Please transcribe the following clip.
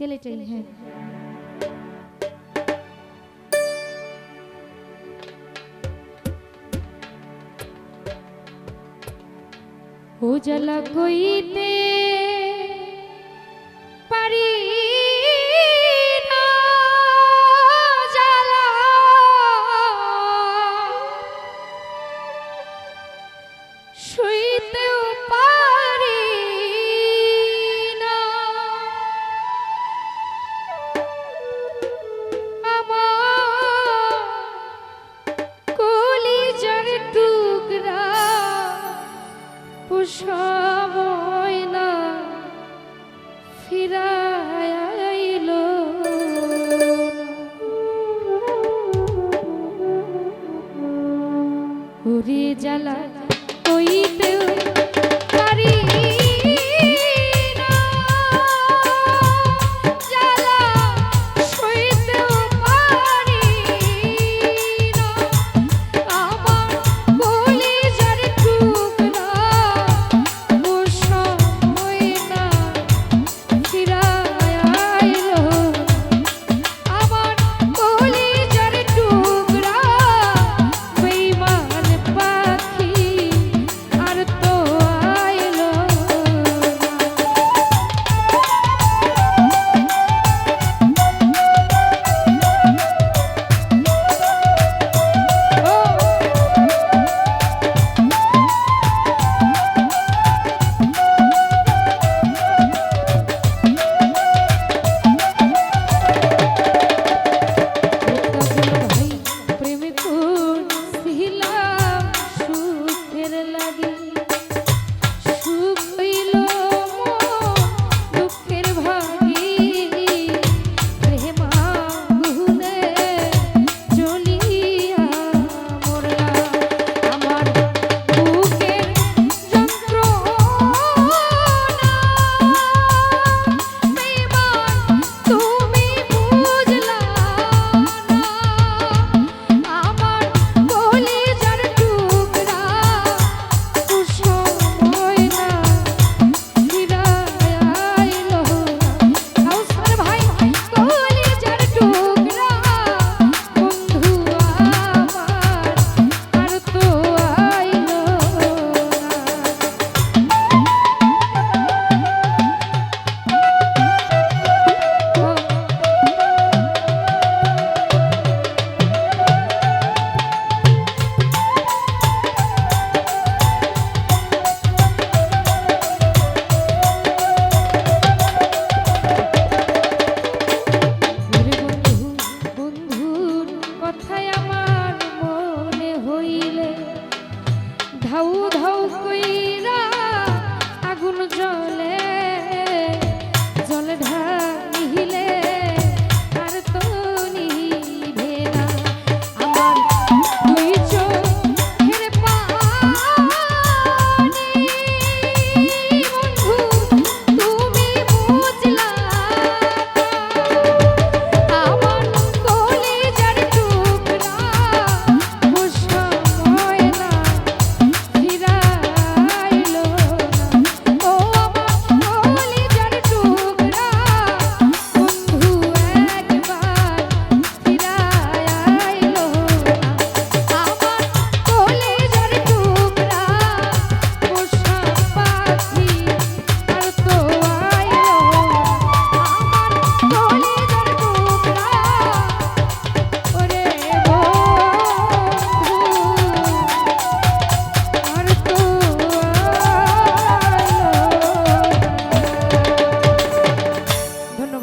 इसके लिए चाहिए? हो जला कोई तेरे সময় না ফিরাইল উড়ে জ্বালা চলে